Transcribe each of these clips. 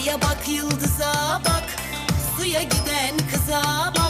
Aya bak yıldıza bak. Suya giden kıza bak.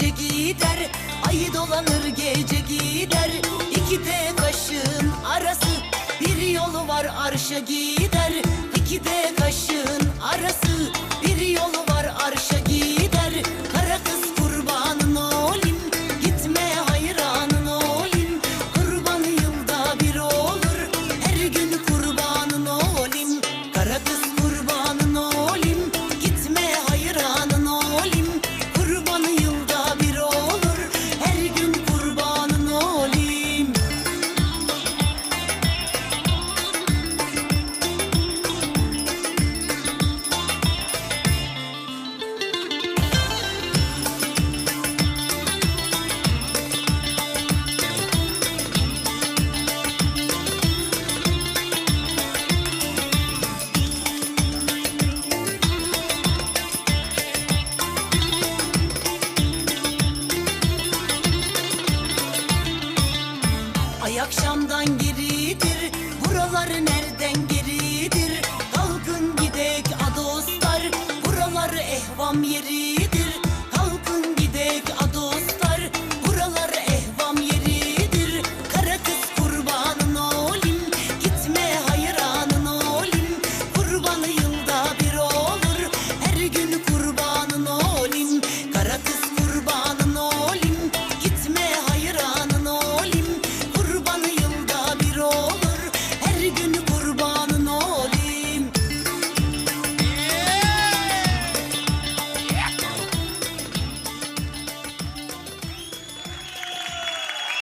gece gider Ayı dolanır gece gider. İki de kaşın arası Bir yolu var arşa gider. İki de kaşın arası Bir yolu var arşa gider akşamdan geridir Buraları nereden geridir? Kalkın gidek a dostlar Buraları ehvam yeri.